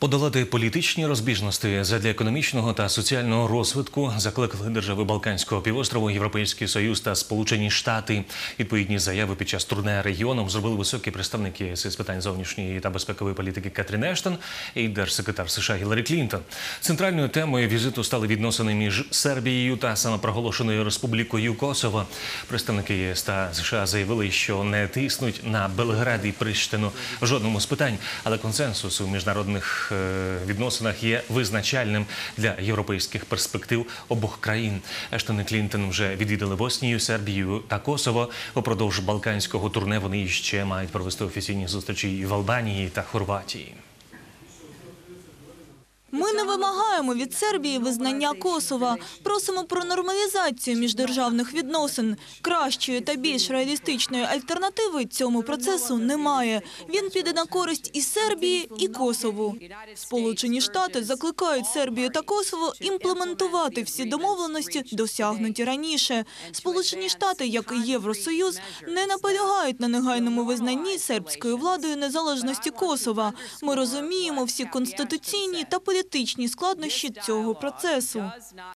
Подолати політичні розбіжності задля економічного та соціального розвитку закликали держави Балканського півострову, Європейський Союз та Сполучені Штати. Відповідні заяви під час турне регіоном зробили високі представники з питань зовнішньої та безпекової політики Кетрін Ештон і держсекретар США Гіларі Клінтон. Центральною темою візиту стали відносини між Сербією та самопроголошеною Республікою Косово. Представники ЄС та США заявили, що не тиснуть на Белград і Приштину в жодному з питань, але консенсус у е, відносинах є визначальним для європейських перспектив обох країн. Ештон і Клінтон вже відвідали Боснію, Сербію та Косово. Упродовж балканського турне вони ще мають провести офіційні зустрічі і в Албанії та Хорватії. Ми не вимагаємо від Сербії визнання Косова. Просимо про нормалізацію міждержавних відносин. Кращої та більш реалістичної альтернативи цьому процесу немає. Він піде на користь і Сербії, і Косову. Сполучені Штати закликають Сербію та Косово імплементувати всі домовленості, досягнуті раніше. Сполучені Штати, як і Євросоюз, не наполягають на негайному визнанні сербською владою незалежності Косова. Ми розуміємо всі конституційні та політичні складнощі цього процесу.